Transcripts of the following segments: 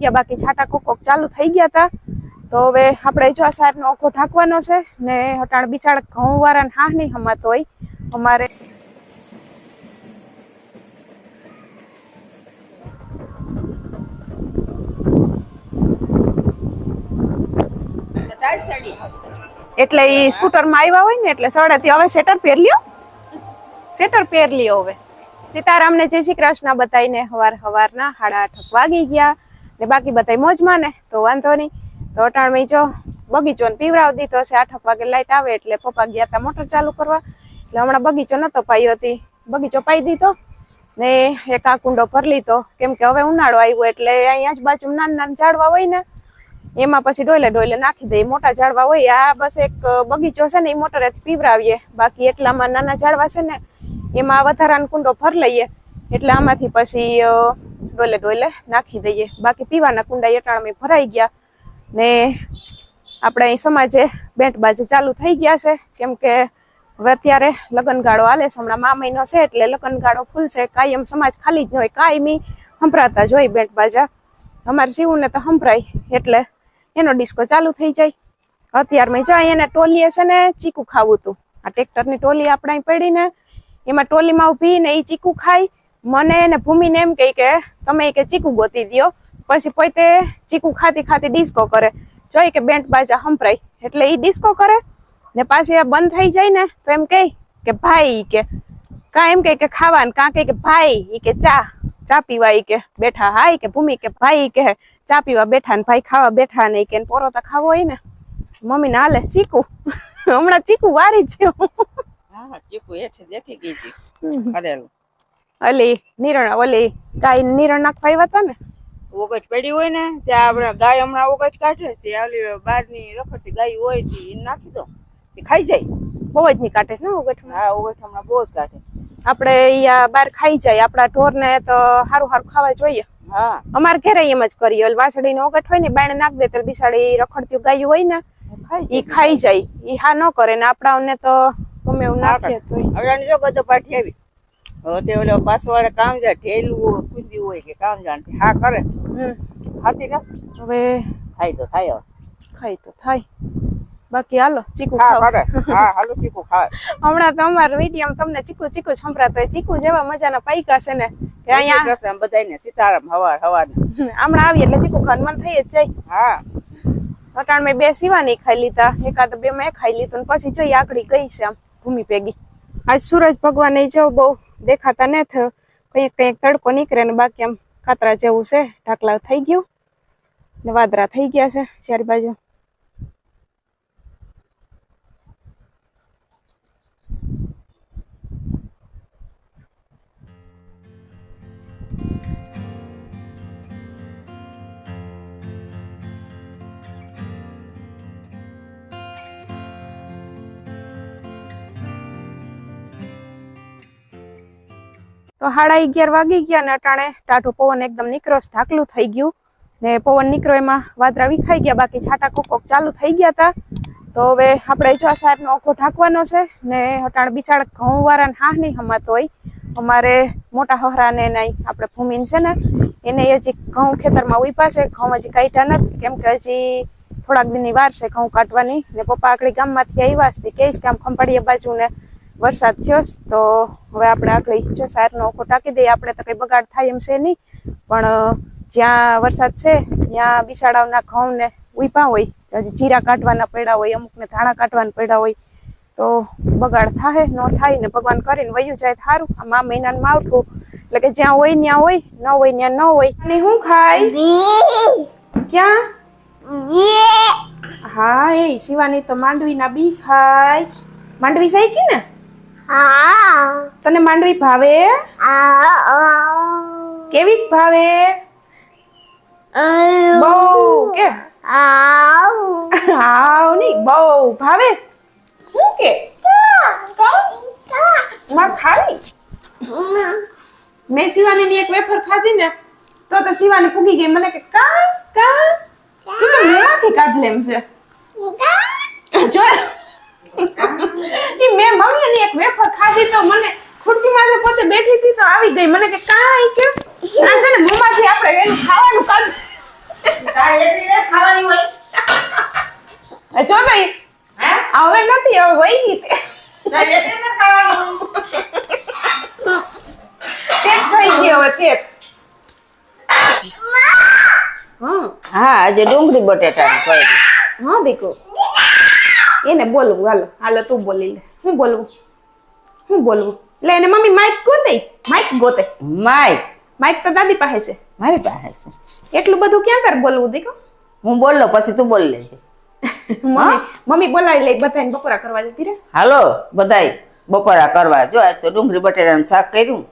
ગયા, બાકી છાટા કોક કોક ચાલુ થઈ ગયા હતા તો હવે આપણે જો આ સાહેબનો ઓખો ઢાંકવાનો છે, ને હટાણ બિચાર વાળા હા નહીં હમાતો હોય. અમારે એટલે એ સ્કૂટરમાં આવ્યા હોય ને, એટલે સડેથી હવે સેટર પહેર લ્યો. સેટર પહેર લ્યો હવે. સીતારામને જય શ્રી કૃષ્ણ બતાવીને હવાર હવારના સાડા આઠ વાગી ગયા. ને બાકી બધા મોજમાં ને, તો વાંધો નહીં. તો અટાણમાં જો બગીચો ને પીવરાવ દીધો છે. આઠ વાગે લાઈટ આવે એટલે પપ્પા ગયા હતા મોટર ચાલુ કરવા. એટલે હમણાં બગીચો નતો પાયો હતી બગીચો પાઈ દીધો ને એક આ કુંડો ભરી લીધો. કેમ કે હવે ઉનાળો આવ્યો એટલે અહીંયા જ બાજુ નાના નાના ઝાડવા હોય ને, એમાં પછી ડોલે ડોલે નાખી દઈએ મોટા ઝાડવા હોય, આ બસ એક બગીચો છે ને, એ મોટરેથી પીવરાવીએ બાકી એટલામાં નાના ઝાડવા છે ને, એમાં વધારાનો કુંડો ભર લઈએ. એટલે આમાંથી પછી ડોલે ડોલે નાખી દઈએ. બાકી પીવાના કુંડા એટાણામાં ભરાઈ ગયા ને આપણે અહીં સમાજે બેન્ટ બાજે ચાલુ થઈ ગયા છે. કેમ કે હવે અત્યારે લગ્નગાળો હાલે છે. હમણાં મા મહિનો છે એટલે લગ્નગાળો ફૂલ છે. કાયમ સમાજ ખાલી જ ન હોય. કાયમી સંભળાતા જ હોય બાજા. અમારે શિવને તો સંભળાય એટલે એનો ડિસ્કો ચાલુ થઈ જાય. અત્યારમાં જો એને ટોલીએ છે ને ચીકુ ખાવું હતું. આ ટ્રેક્ટરની ટોલી આપણે અહીં પડી એમાં ટોલીમાં ઊભી ને એ ચીકુ ખાઈ મને ને ભૂમિને એમ કહે કે તમે કે ચીકુ ગોતી દ્યો. પછી પોતે ચીકુ ખાતી ખાતી ડિસ્કો કરે. જોઈ કે બેન્ટ બાજા સંભળાય. એટલે એ ડિસ્કો કરે. ને પાછી આ બંધ થઈ જાય ને તો એમ કહે કે ભાઈ કે કાં એમ કહે કે ખાવાનું કાં કહે કે ભાઈ ઈ કે ચા ચા પીવા ઈ કે બેઠા. હા કે ભૂમિ કે ભાઈ કે ચા પીવા બેઠા ને ભાઈ ખાવા બેઠા ને કે પોરો તો ખાવો હોય ને. મમ્મી ને હાલે ચીકુ. હમણાં ચીકુ વારી જ છે. હા ચીકુ એઠે દેખી ગઈ હતી ઓલી નિરણ ઓલી ગાય નિરણ નાખવા આવ્યા હતા ને? વગજ પડી હોય ને ત્યાં આપણે ગાય હમણાં ઓગટ કાઢે તે ઓલી બહારની રખડતી ગાય હોય તે નાખી દો. તે ખાઈ જાય. બહુ જ નહીં કાઢે છે ને ઉગઠમાં હા હમણાં બહુ જ કાઢે. આપણે અહીંયા બહાર ખાઈ જાય. આપણા ઢોરને તો સારું સારું ખાવા જોઈએ. હા. અમારે ઘરે એમ જ કરીએ. ઓલી ઓગટ હોય ને બાયણે નાખ દે તો બિસાડી રખડતી ગાયું હોય ને ઈ ખાઈ જાય. ઈ હા ન કરે ને આપણાઓને તો ગમે એવું તો હવે જો બધો પાઠી આવી. તે ઓલો પાસવાડે કામ જાય ઠેલું કુંદી હોય કે કામ જાણ હા કરે. ખાતી ના? હવે ખાઈ તો થાય ખાય ખાઈ તો થાય. બાકી હાલો ચીકુ ખાવ. હા હાલો ચીકુ ખાવ હમણાં તો અમારા વીડિયો તમને ચીકુ ચીકુ સંભળાતો હોય. ચીકુ જેવા મજાના પાઈકા છે ને કે અહીંયા બધાને સીતારામ હવાર હવાર હમણાં આવીએ એટલે ચીકુ ખાન મન થઈ જ જાય. હા. અટાણ મેં બે સીવાની ખાઈ લીધા એકાદ બે મેં ખાઈ લીધું ને પછી જોઈએ આકડી ગઈ છે આમ ભૂમિ ભેગી. આજ સૂરજ ભગવાન જો બહુ દેખાતા ને થયો. કંઈક કંઈક તડકો નીકળે ને બાકી આમ કાતરા જેવું છે. ઢાકલા થઈ ગયું. ને વાદરા થઈ ગયા છે. ચારે બાજુ તો સાડા અગિયાર વાગી ગયા ને અટાણે ટાઢો પવન એકદમ નીકળ્યો, ઢાકલું થઈ ગયું. ને પવન નીકળ્યો એમાં વાદરા વિખાઈ ગયા, બાકી છાટા કોક કોક ચાલુ થઈ ગયા હતા. તો હવે આપણે જો આ સાહેબનો ઓખો ઢાંકવાનો છે ને અટાણે બિચાર ઘઉં વાળાને હા નહીં હમાતો હોય. અમારે મોટા હહરાને નહીં આપણે ભૂમિન છે ને, એને હજી ઘઉં ખેતરમાં ઊભા છે. ઘઉં હજી કાઢ્યા નથી, કેમ કે હજી થોડાક દિનની વાર છે ઘઉં કાઢવાની. ને પપ્પા આકડી ગામમાંથી આવ્યા છે કે જ કામ ખંભાળીયા બાજુ ને વરસાદ થયો તો હવે આપણે આગળ જો સારનો ઓખો ટાંકી દઈએ. આપણે તો કઈ બગાડ થાય એમ છે નહીં. પણ જ્યાં વરસાદ છે ત્યાં બિસાડાવના ઘઉં ને ઊભા હોય. હજી જીરા કાઢવાના પડ્યા હોય અમુકને ધાણા કાઢવાના પડ્યા હોય. તો બગાડ થાય ન થાય ને ભગવાન કરીને વયું જાય સારું આ મા મહિનાનું માવઠું એટલે કે જ્યાં હોય ત્યાં હોય ન હોય ત્યાં ન હોય. ને હું ખાય? ક્યાં? હા એ શિવાની તો માંડવીના બી ખાય. માંડવી સાઈકી ને? તને માંડવી ભાવે? કેવી ભાવે? બહુ કે આવ નહીં બહુ ભાવે? શું કે? માર ખાવી? મેં શિવાની એક વેફર ખાધી ને તો તો શિવાની પૂગી ગઈ. મને કે કા કા? તું તો મેવાથી કાઢ લેમ છે. જો ઈ મે મમ્મી ને એક વેફર ખાધી તો મને ખુરશી માથે પોતે બેઠી હતી તો આવી ગઈ. મને કે કાઈ કે આ છે ને મમ્માથી આપણે એનું ખાવાનું કાઢ. કાલે ખાવાની હોય. જો તો હવે નથી હવે વહી ગઈ તે થઈ ગયો હવે તે હા આજે ડુંગળી બટેટા હા દીકરો. એને બોલવું હાલો હાલો તું બોલી લે. હું બોલવું? હું બોલવું? લે એને મમ્મી માઇક ગોતે? માઇક ગોતે. માઇક માઇક તો દાદી પાસે મારી પાસે છે. છે એટલું બધું ક્યાં કર બોલવું દીકો હું બોલો પછી તું બોલી લેજે. મમ્મી મમ્મી બોલાવી લઈ બધાને બપોરા કરવા જતી રે હાલો બધાય બપોરા કરવા. જો આ તો ડુંગળી બટેટાનું શાક કર્યું.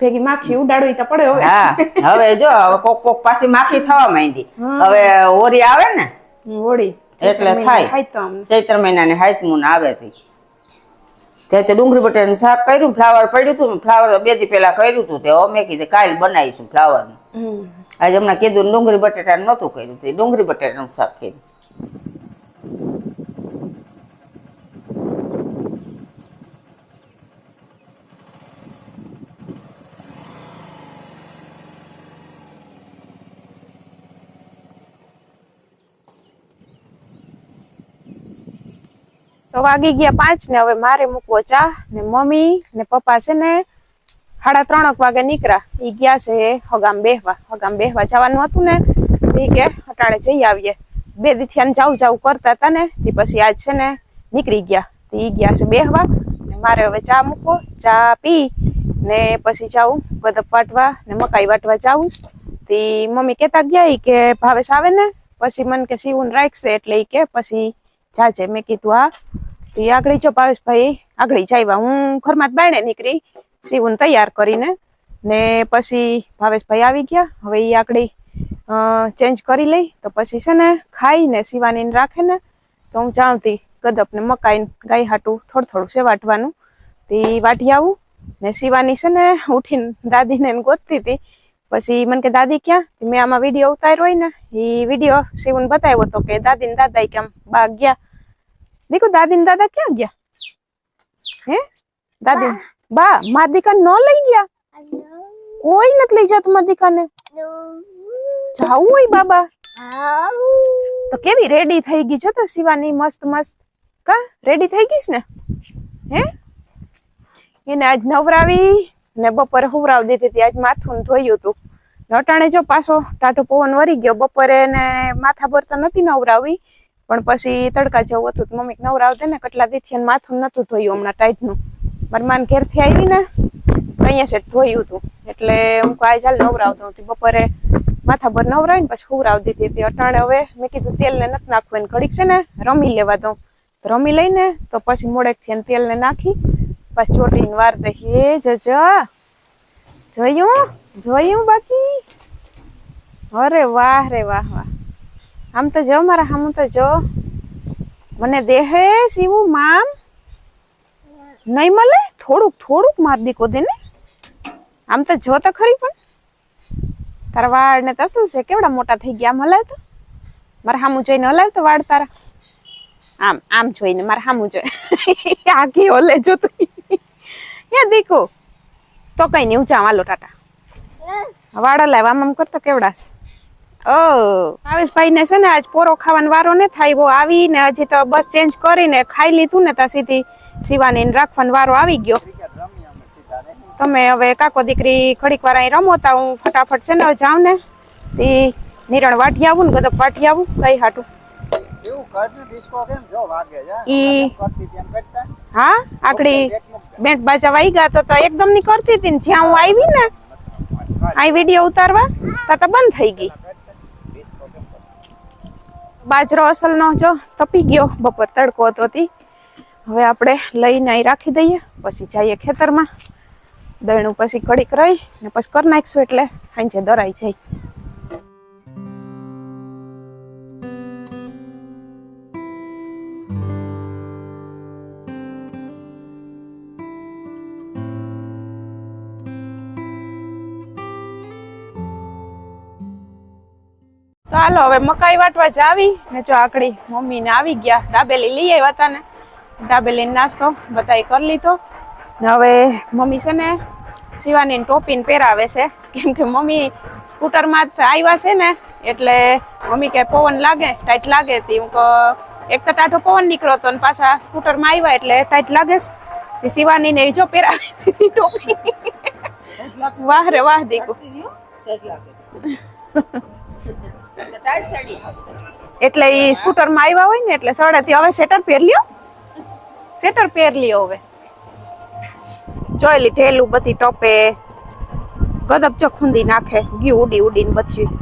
ભેગી માખી ઉડાડવી તો પડે હવે. હા હવે જો હવે કોક કોક પાછી માખી થવા માંડી. હવે ઓરી આવે ને? હોળી એટલે થાય. ચૈત્ર મહિનાની હાઈતમૂન આવે થી તે તે ડુંગળી બટેટાનું શાક કર્યું ફ્લાવર પડ્યું હતું ફ્લાવર બે દી પહેલા કર્યું હતું તે. અમે કીધું કાલ બનાવીશું ફ્લાવરનું. આજે હમણાં કીધું ડુંગળી બટેટાનું નહોતું કર્યું તે ડુંગળી બટેટાનું શાક કર્યું. તો વાગી ગયા પાંચ ને હવે મારે મૂકવો ચા ને મમ્મી ને પપ્પા છે ને સાડા ત્રણક વાગે નીકળ્યા. ઈ ગયા છે હગામ બેહવા. હગામ બેહવા જવાનું હતું ને એ કે અટાણે જઈ આવીએ. બે દીથિયાને જાવ જાવ કરતા હતા ને તે પછી આજ છે ને નીકળી ગયા. તે ઈ ગયા છે બેહવા ને મારે હવે ચા મૂકો ચા પી ને પછી જાઉં ગદપ વાટવા ને મકાઈ વાટવા જાઉં. તે મમ્મી કેતા ગયા એ કે ભાવેશ આવે ને, પછી મને કે સીવું રાખશે એટલે એ કે પછી જાજે મેં કીધું, હા. તે આગળી જો ભાવેશભાઈ આગળી જાય હું ઘરમાં બાયણે નીકળી. સીવું તૈયાર કરીને. ને પછી ભાવેશભાઈ આવી ગયા. હવે એ આગળી ચેન્જ કરી લઈ. તો પછી છે ને ખાઈને સીવાની રાખે ને, તો હું જાણતી ગદપ ને મકાઈ ગાય હાટું થોડું થોડું સેવાટવાનું તે વાટી આવું. ને સીવાની છે ને ઉઠીને દાદીને ગોતતી હતી. પછી મને કે, દાદી, ક્યાં? મેં આમાં વીડિયો ઉતાર્યો હોય ને એ વીડિયો શિવને બતાવ્યો હતો કે દાદી ને દાદા કેમ બા ગયા? દીકુ દાદી ને દાદા ક્યાં ગયા હે દાદી બા મારા દીકાને ન લઈ ગયા કોઈ નથી લઈ જતું મારા દીકાને જાવું હોય બાબા તો કેવી રેડી થઈ ગઈ છે તો શિવાની મસ્ત મસ્ત કા રેડી થઈ ગઈશ ને હે એને આજ નવરાવી ને બપોરે હુવરાવ દીધી હતી. આજ માથું ધોયું હતું. નટાણે જો પાછો ટાટો પવન વરી ગયો. બપોરે ને માથા પર તો નથી નવરાવી. પણ પછી તડકા જેવું હતું તો મમ્મી નવરાવ દે ને, કેટલા દીથી માથું નતું ધોયું હમણાં ટાઈટનું. મારી માન ઘેરથી આવી ને, અહીંયા સેટ ધોયું હતું એટલે હું કહું ચાલ નવરાવ દઉં. બપોરે માથા પર નવરાવી ને પછી હુવરાવી દીધી હતી. અટાણે હવે મેં કીધું તેલ ને નથી નાખવું ઘડીક છે ને રમી લેવા દઉં. રમી લઈને તો પછી મોડેકથી એને તેલ ને નાખી, પછી ચોટીને વાર દે હે જજા, જોયું? જોયું બાકી? અરે વાહ રે વાહ વાહ. આમ તો જો મારા હામું તો જો. મને દેહે સીવું મામ. નહીં મળે? થોડુંક થોડુંક માર દીકો દેને આમ તો જો તો ખરી પણ. તારા વાળ ને તસલ છે કેવડા મોટા થઈ ગયા આમ હલાવ તો મારા હામું જોઈને હલાવ તો વાળ તારા? આમ આમ જોઈને મારા હામું જોઈ આખી ઓલે જોતું હે દીકુ? તો કઈ નહીં ઊંચા હાલો ટાટા. વાળા લાવ આમ આમ કરતો કેવડા છે? ભાવેશભાઈ ને છે ને આજ પોરો ખાવાનો વારો ને થાય એવો આવીને હજી તો બસ ચેન્જ કરીને ખાઈ લીધું ને ત્યાં સીધી સીવાની રાખવાનો વારો આવી ગયો. તમે હવે કાકો દીકરી ઘડીક વાર અહીં રમો તા હું ફટાફટ છે ને જાઉં ને. તે નિરણ વાટી આવું ને ગદપ વાટી આવું કઈ હાટું. હા આકડી બેન્ટ બાજા વાઈ ગયા તો તો એકદમની કરતી હતી ને જ્યાં હું આવી ને અહીં વીડિયો ઉતારવા તો બંધ થઈ ગઈ. બાજરો અસલનો જો, તપી ગયો. બપોર તડકો હતો હવે આપણે લઈને અહીં રાખી દઈએ, પછી જઈએ ખેતરમાં. દયણું પછી કડીક રહી, ને પછી કરી નાખીશું એટલે સાંજે દરાઈ જાય. તો હાલો હવે મકાઈ વાટવા જાવી ને જો આકડી મમ્મી ને આવી ગયા. દાબેલી લઈ આવ્યા હતા ને. દાબેલી નાસ્તો બધાએ કરી લીધો. ને હવે મમ્મી છે ને શિવાની ટોપી ને પહેરાવે છે. કેમ કે મમ્મી સ્કૂટરમાં આવ્યા છે ને એટલે મમ્મી કે પવન લાગે ટાઈટ લાગે. તે હું એક તો ટાઢો પવન નીકળ્યો હતો ને પાછા સ્કૂટરમાં આવ્યા એટલે ટાઈટ લાગે છે. તે શિવાની ને જો પહેરાવી ટોપી. વાહ રે વાહ દીકુ. એટલે ઈ સ્કૂટરમાં આવ્યા હોય ને એટલે સડેથી હવે સેટર પહેર લ્યો. સેટર પહેર લ્યો હવે. જોઈ લી ઢેલું બધી ટોપે. ગદબ ચખુંદી નાખે. ગયું ઉડી ઉડીને બચ્યું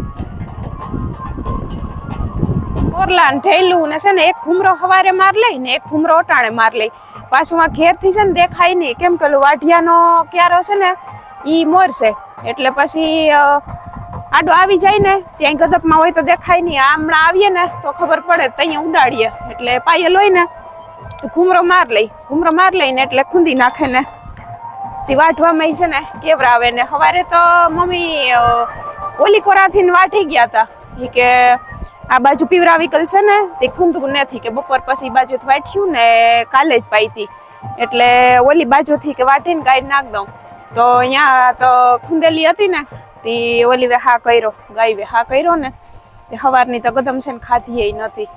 કોરલા ને ઢેલું ને છે ને એક ઘૂમરો હવારે માર લઈ ને એક ઘૂમરો અટાણે માર લઈ. પાછું આ ઘેરથી છે ને દેખાય નહીં. કેમ કે વાઢિયાનો ક્યારો છે ને ઈ મોરશે. એટલે પછી આડો આવી જાય ને, ત્યાં ગદપમાં હોય તો દેખાય નહીં. આ હમણાં આવીએ ને, તો ખબર પડે ત્યાં ઉડાડીએ. એટલે પાયલ હોય ને ઘૂમરો માર લઈ, ઘૂમરો માર લઈને એટલે ખૂંદી નાખે ને. તે વાઢવામાં છે ને, કેવરા આવે ને. સવારે તો મમ્મી ઓલી કોરાથી વાઢી ગયા હતા એ કે આ બાજુ પીવરા વિકલ છે ને, તે ખૂંદું નથી કે બપોર પછી બાજુ વાટ્યું ને કાલે જ પાઈતી એટલે ઓલી બાજુથી કે વાટીને કાઢી નાખ દઉં. તો અહીંયા તો ખૂંદેલી હતી ને તે ઓલી વે હા કર્યો ગાય વે હા કર્યો ને, તે સવારની તો ગદમ છે ને ખાધી નથી.